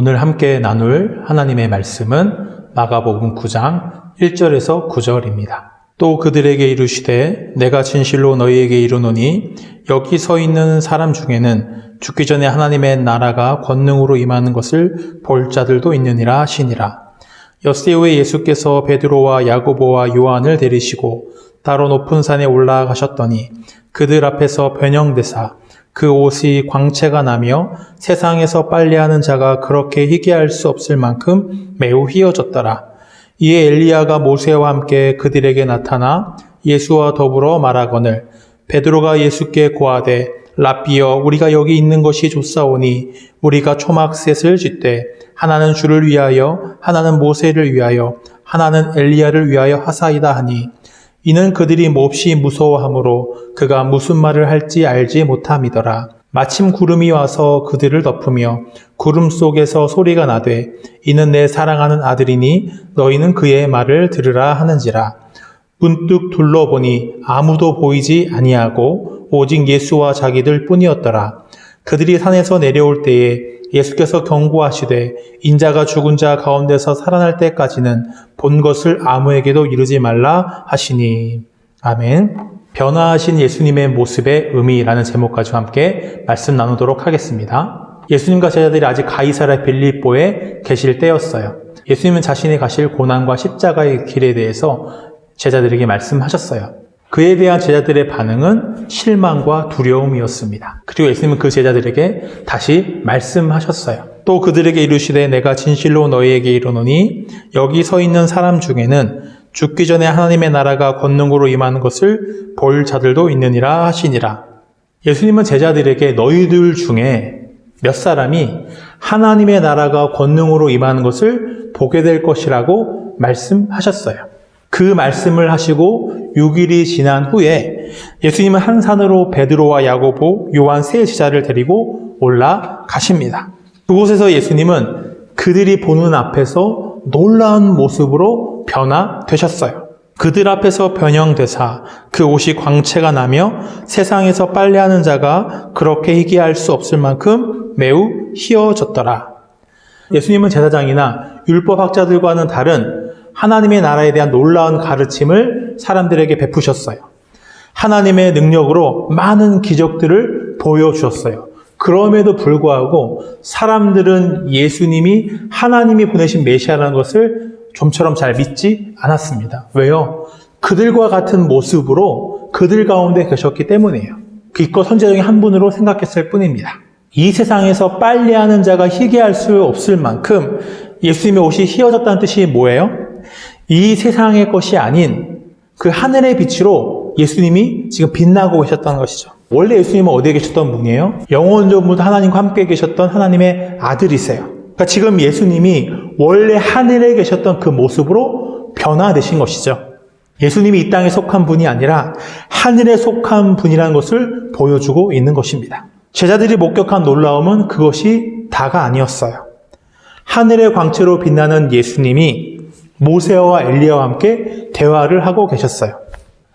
오늘 함께 나눌 하나님의 말씀은 마가복음 9장 1절에서 9절입니다. 또 그들에게 이르시되 내가 진실로 너희에게 이르노니 여기 서 있는 사람 중에는 죽기 전에 하나님의 나라가 권능으로 임하는 것을 볼 자들도 있느니라 하시니라. 엿새 후에 예수께서 베드로와 야고보와 요한을 데리시고 따로 높은 산에 올라가셨더니 그들 앞에서 변형되사 그 옷이 광채가 나며 세상에서 빨래하는 자가 그렇게 희귀할 수 없을 만큼 매우 휘어졌더라. 이에 엘리야가 모세와 함께 그들에게 나타나 예수와 더불어 말하거늘 베드로가 예수께 고하되 라비여 우리가 여기 있는 것이 좋사오니 우리가 초막 셋을 짓되 하나는 주를 위하여 하나는 모세를 위하여 하나는 엘리야를 위하여 하사이다 하니 이는 그들이 몹시 무서워하므로 그가 무슨 말을 할지 알지 못함이더라. 마침 구름이 와서 그들을 덮으며 구름 속에서 소리가 나되 이는 내 사랑하는 아들이니 너희는 그의 말을 들으라 하는지라. 문득 둘러보니 아무도 보이지 아니하고 오직 예수와 자기들 뿐이었더라. 그들이 산에서 내려올 때에 예수께서 경고하시되 인자가 죽은 자 가운데서 살아날 때까지는 본 것을 아무에게도 이르지 말라 하시니. 아멘. 변화하신 예수님의 모습의 의미라는 제목 가지고 함께 말씀 나누도록 하겠습니다. 예수님과 제자들이 아직 가이사라 빌립보에 계실 때였어요. 예수님은 자신이 가실 고난과 십자가의 길에 대해서 제자들에게 말씀하셨어요. 그에 대한 제자들의 반응은 실망과 두려움이었습니다. 그리고 예수님은 그 제자들에게 다시 말씀하셨어요. 또 그들에게 이르시되 내가 진실로 너희에게 이르노니 여기 서 있는 사람 중에는 죽기 전에 하나님의 나라가 권능으로 임하는 것을 볼 자들도 있느니라 하시니라. 예수님은 제자들에게 너희들 중에 몇 사람이 하나님의 나라가 권능으로 임하는 것을 보게 될 것이라고 말씀하셨어요. 그 말씀을 하시고 6일이 지난 후에 예수님은 한 산으로 베드로와 야고보, 요한 세 제자를 데리고 올라가십니다. 그곳에서 예수님은 그들이 보는 앞에서 놀라운 모습으로 변화되셨어요. 그들 앞에서 변형되사 그 옷이 광채가 나며 세상에서 빨래하는 자가 그렇게 희귀할 수 없을 만큼 매우 희어졌더라. 예수님은 제사장이나 율법학자들과는 다른 하나님의 나라에 대한 놀라운 가르침을 사람들에게 베푸셨어요. 하나님의 능력으로 많은 기적들을 보여주셨어요. 그럼에도 불구하고 사람들은 예수님이 하나님이 보내신 메시아라는 것을 좀처럼 잘 믿지 않았습니다. 왜요? 그들과 같은 모습으로 그들 가운데 계셨기 때문이에요. 기껏 선제 중에 한 분으로 생각했을 뿐입니다. 이 세상에서 빨래하는 자가 희귀할 수 없을 만큼 예수님의 옷이 희어졌다는 뜻이 뭐예요? 이 세상의 것이 아닌 그 하늘의 빛으로 예수님이 지금 빛나고 계셨다는 것이죠. 원래 예수님은 어디에 계셨던 분이에요? 영원 전부터 하나님과 함께 계셨던 하나님의 아들이세요. 그러니까 지금 예수님이 원래 하늘에 계셨던 그 모습으로 변화되신 것이죠. 예수님이 이 땅에 속한 분이 아니라 하늘에 속한 분이라는 것을 보여주고 있는 것입니다. 제자들이 목격한 놀라움은 그것이 다가 아니었어요. 하늘의 광채로 빛나는 예수님이 모세와 엘리야와 함께 대화를 하고 계셨어요.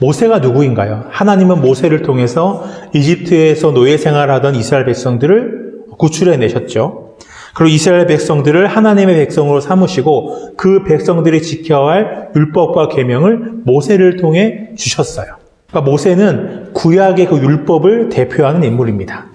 모세가 누구인가요? 하나님은 모세를 통해서 이집트에서 노예 생활하던 이스라엘 백성들을 구출해 내셨죠. 그리고 이스라엘 백성들을 하나님의 백성으로 삼으시고 그 백성들이 지켜야 할 율법과 계명을 모세를 통해 주셨어요. 그러니까 모세는 구약의 그 율법을 대표하는 인물입니다.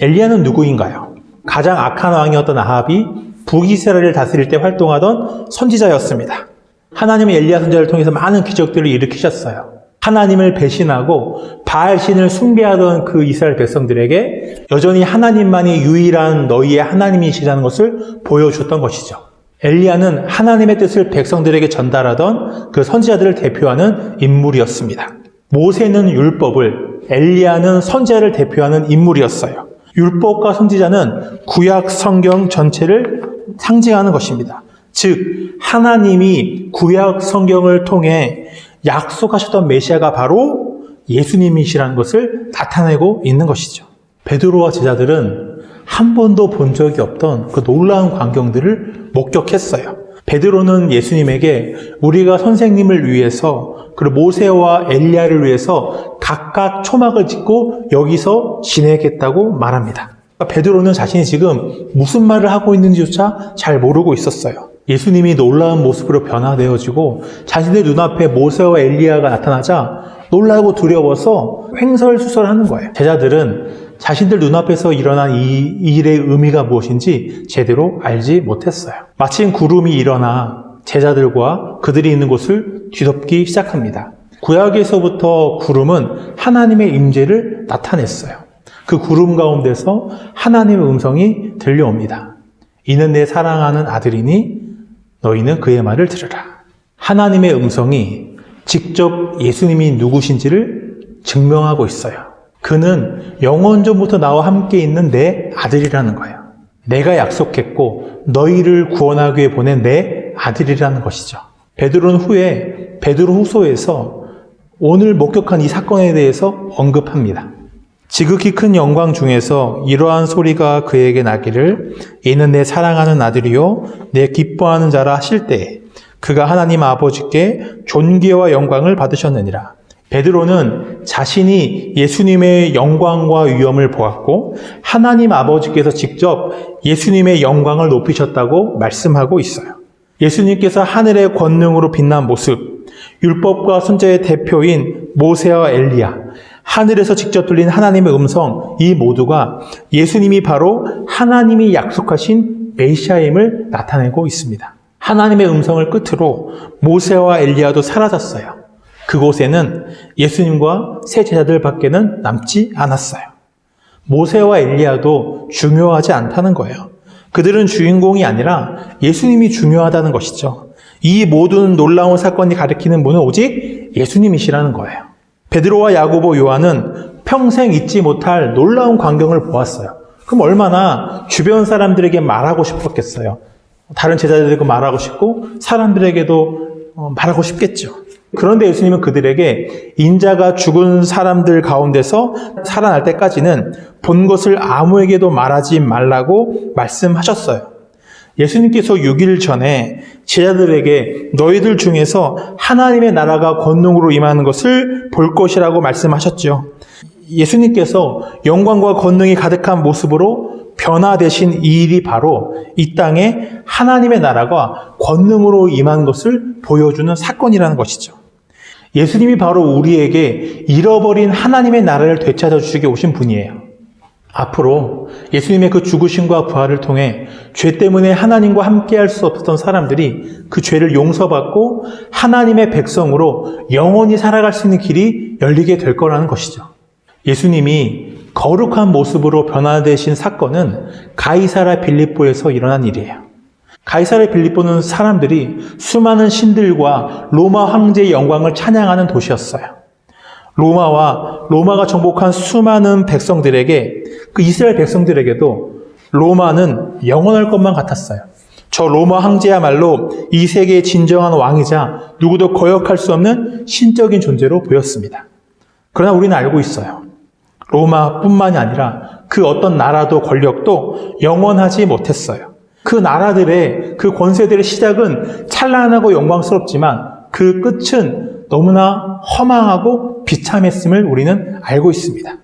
엘리야는 누구인가요? 가장 악한 왕이었던 아합이 북이스라엘을 다스릴 때 활동하던 선지자였습니다. 하나님의 엘리야 선지자를 통해서 많은 기적들을 일으키셨어요. 하나님을 배신하고 바알 신을 숭배하던 그 이스라엘 백성들에게 여전히 하나님만이 유일한 너희의 하나님이시라는 것을 보여줬던 것이죠. 엘리야는 하나님의 뜻을 백성들에게 전달하던 그 선지자들을 대표하는 인물이었습니다. 모세는 율법을, 엘리야는 선지자를 대표하는 인물이었어요. 율법과 선지자는 구약 성경 전체를 상징하는 것입니다. 즉 하나님이 구약 성경을 통해 약속하셨던 메시아가 바로 예수님이시라는 것을 나타내고 있는 것이죠. 베드로와 제자들은 한 번도 본 적이 없던 그 놀라운 광경들을 목격했어요. 베드로는 예수님에게 우리가 선생님을 위해서 그리고 모세와 엘리야를 위해서 각각 초막을 짓고 여기서 지내겠다고 말합니다. 베드로는 자신이 지금 무슨 말을 하고 있는지조차 잘 모르고 있었어요. 예수님이 놀라운 모습으로 변화되어지고 자신의 눈앞에 모세와 엘리야가 나타나자 놀라고 두려워서 횡설수설하는 거예요. 제자들은 자신들 눈앞에서 일어난 이 일의 의미가 무엇인지 제대로 알지 못했어요. 마침 구름이 일어나 제자들과 그들이 있는 곳을 뒤덮기 시작합니다. 구약에서부터 구름은 하나님의 임재를 나타냈어요. 그 구름 가운데서 하나님의 음성이 들려옵니다. 이는 내 사랑하는 아들이니 너희는 그의 말을 들으라. 하나님의 음성이 직접 예수님이 누구신지를 증명하고 있어요. 그는 영원전부터 나와 함께 있는 내 아들이라는 거예요. 내가 약속했고 너희를 구원하기 위해 보낸 내 아들이라는 것이죠. 베드로는 후에 베드로 후소에서 오늘 목격한 이 사건에 대해서 언급합니다. 지극히 큰 영광 중에서 이러한 소리가 그에게 나기를 이는 내 사랑하는 아들이요 내 기뻐하는 자라 하실 때에 그가 하나님 아버지께 존귀와 영광을 받으셨느니라. 베드로는 자신이 예수님의 영광과 위엄을 보았고 하나님 아버지께서 직접 예수님의 영광을 높이셨다고 말씀하고 있어요. 예수님께서 하늘의 권능으로 빛난 모습, 율법과 선자의 대표인 모세와 엘리야, 하늘에서 직접 들린 하나님의 음성, 이 모두가 예수님이 바로 하나님이 약속하신 메시아임을 나타내고 있습니다. 하나님의 음성을 끝으로 모세와 엘리야도 사라졌어요. 그곳에는 예수님과 세 제자들 밖에는 남지 않았어요. 모세와 엘리야도 중요하지 않다는 거예요. 그들은 주인공이 아니라 예수님이 중요하다는 것이죠. 이 모든 놀라운 사건이 가리키는 분은 오직 예수님이시라는 거예요. 베드로와 야고보 요한은 평생 잊지 못할 놀라운 광경을 보았어요. 그럼 얼마나 주변 사람들에게 말하고 싶었겠어요. 다른 제자들에게 말하고 싶고 사람들에게도 어, 말하고 싶겠죠. 그런데 예수님은 그들에게 인자가 죽은 사람들 가운데서 살아날 때까지는 본 것을 아무에게도 말하지 말라고 말씀하셨어요. 예수님께서 6일 전에 제자들에게 너희들 중에서 하나님의 나라가 권능으로 임하는 것을 볼 것이라고 말씀하셨죠. 예수님께서 영광과 권능이 가득한 모습으로 변화되신 이 일이 바로 이 땅에 하나님의 나라가 권능으로 임한 것을 보여주는 사건이라는 것이죠. 예수님이 바로 우리에게 잃어버린 하나님의 나라를 되찾아 주시게 오신 분이에요. 앞으로 예수님의 그 죽으심과 부활을 통해 죄 때문에 하나님과 함께 할 수 없었던 사람들이 그 죄를 용서받고 하나님의 백성으로 영원히 살아갈 수 있는 길이 열리게 될 거라는 것이죠. 예수님이 거룩한 모습으로 변화되신 사건은 가이사라 빌립보에서 일어난 일이에요. 가이사라 빌립보는 사람들이 수많은 신들과 로마 황제의 영광을 찬양하는 도시였어요. 로마와 로마가 정복한 수많은 백성들에게 그 이스라엘 백성들에게도 로마는 영원할 것만 같았어요. 저 로마 황제야말로 이 세계의 진정한 왕이자 누구도 거역할 수 없는 신적인 존재로 보였습니다. 그러나 우리는 알고 있어요. 로마뿐만이 아니라 그 어떤 나라도 권력도 영원하지 못했어요. 그 나라들의 그 권세들의 시작은 찬란하고 영광스럽지만 그 끝은 너무나 허망하고 비참했음을 우리는 알고 있습니다.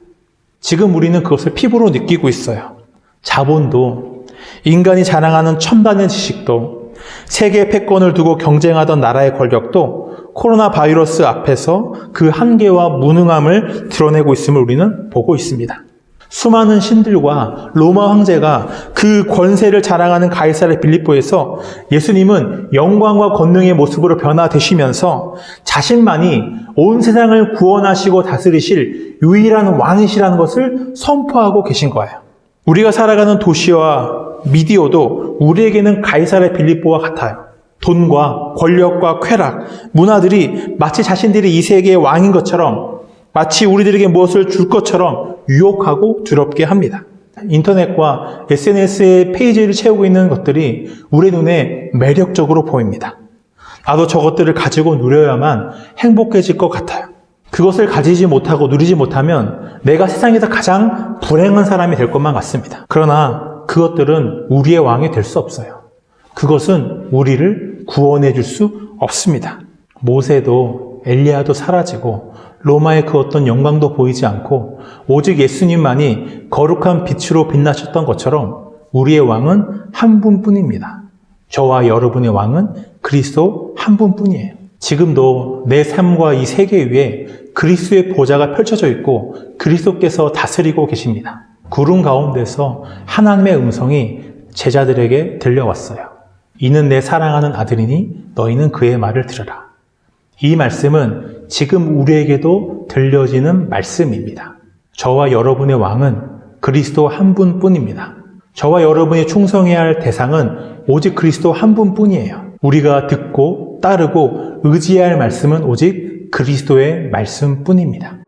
지금 우리는 그것을 피부로 느끼고 있어요. 자본도 인간이 자랑하는 첨단의 지식도 세계 패권을 두고 경쟁하던 나라의 권력도 코로나 바이러스 앞에서 그 한계와 무능함을 드러내고 있음을 우리는 보고 있습니다. 수많은 신들과 로마 황제가 그 권세를 자랑하는 가이사르 빌립보에서 예수님은 영광과 권능의 모습으로 변화되시면서 자신만이 온 세상을 구원하시고 다스리실 유일한 왕이시라는 것을 선포하고 계신 거예요. 우리가 살아가는 도시와 미디어도 우리에게는 가이사르 빌립보와 같아요. 돈과 권력과 쾌락, 문화들이 마치 자신들이 이 세계의 왕인 것처럼 마치 우리들에게 무엇을 줄 것처럼 유혹하고 두렵게 합니다. 인터넷과 SNS의 페이지를 채우고 있는 것들이 우리 눈에 매력적으로 보입니다. 나도 저것들을 가지고 누려야만 행복해질 것 같아요. 그것을 가지지 못하고 누리지 못하면 내가 세상에서 가장 불행한 사람이 될 것만 같습니다. 그러나 그것들은 우리의 왕이 될 수 없어요. 그것은 우리를 구원해 줄 수 없습니다. 모세도 엘리야도 사라지고 로마의 그 어떤 영광도 보이지 않고 오직 예수님만이 거룩한 빛으로 빛나셨던 것처럼 우리의 왕은 한 분뿐입니다. 저와 여러분의 왕은 그리스도 한 분뿐이에요. 지금도 내 삶과 이 세계 위에 그리스도의 보좌가 펼쳐져 있고 그리스도께서 다스리고 계십니다. 구름 가운데서 하나님의 음성이 제자들에게 들려왔어요. 이는 내 사랑하는 아들이니 너희는 그의 말을 들으라. 이 말씀은 지금 우리에게도 들려지는 말씀입니다. 저와 여러분의 왕은 그리스도 한 분뿐입니다. 저와 여러분이 충성해야 할 대상은 오직 그리스도 한 분뿐이에요. 우리가 듣고 따르고 의지해야 할 말씀은 오직 그리스도의 말씀뿐입니다.